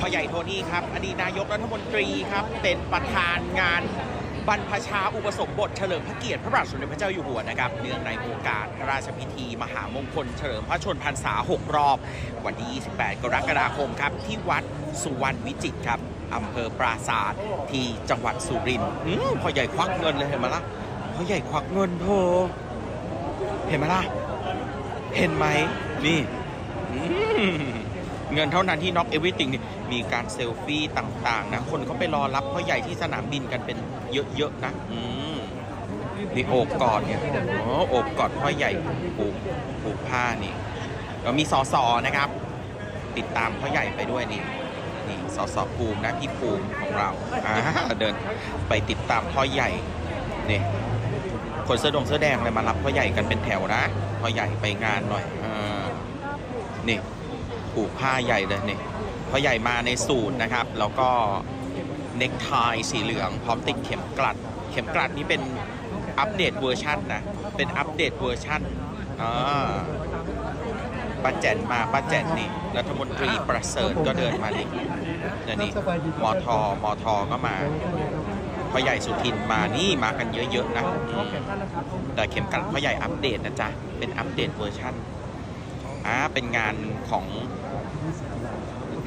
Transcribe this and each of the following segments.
พ่อใหญ่โทนี่ครับ อดีตนายกรัฐมนตรีครับ เป็นประธานงานบรรพชาอุปสมบทเฉลิมพระเกียรติพระบาทสมเด็จพระเจ้าอยู่หัวนะครับ เนื่องในโอกาสพระราชพิธี มหามงคลเฉลิมพระชนพรรษา 6 รอบ วันที่ 28 กรกฎาคมครับ ที่วัดสุวรรณวิจิตรครับอำเภอปราศาสตร์ที่จังหวัดสุรินทร์พ่อใหญ่ควักเงินเลยเห็นไหมล่ะพ่อใหญ่ควักเงินเธอเห็นไหมล่ะ เห็นไหมนี่ เงินเท่านั้นที่น็อกเอวิติงนี่มีการเซลฟี่ต่างๆนะคนเขาไปรอรับพ่อใหญ่ที่สนามบินกันเป็นเยอะๆนะอืมนี่โอบกอดเนี่ยโอ้โอบกอดพ่อใหญ่ผูกผูกผ้านี่เรามีสอสอนะครับ ติดตามพ่อใหญ่ไปด้วยนี่นี่สอสอภูมินะพี่ภูมิของเราอ่าเดินไปติดตามพ่อใหญ่นี่คนเสื้อดงเสื้อแดงเลยมารับพ่อใหญ่กันเป็นแถวนะพ่อใหญ่ไปงานหน่อยอ่านี่ ผูกผ้าใหญ่เลยนี่พ่อใหญ่มาในสูตรนะครับ แล้วก็เน็กไทสีเหลือง พร้อมติดเข็มกลัด เข็มกลัดนี้เป็นอัปเดตเวอร์ชันนะ เป็นอัปเดตเวอร์ชันอ่าป้าแจนมาป้าแจนนี่รัฐมนตรีประเสริฐก็เดินมานี่เดี๋ยวนี่มอทอมอทอก็มาพ่อใหญ่สุทินมานี่มากันเยอะๆนะแต่เข็มกัดพ่อใหญ่อัปเดตนะจ๊ะ เป็นอัปเดตเวอร์ชัน อ่าเป็นงานของ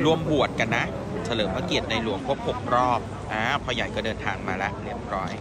รวมบวชกันนะ เฉลิมพระเกียรติในหลวงครบ6รอบอ่าพ่อใหญ่ก็เดินทางมาแล้วเรียบร้อย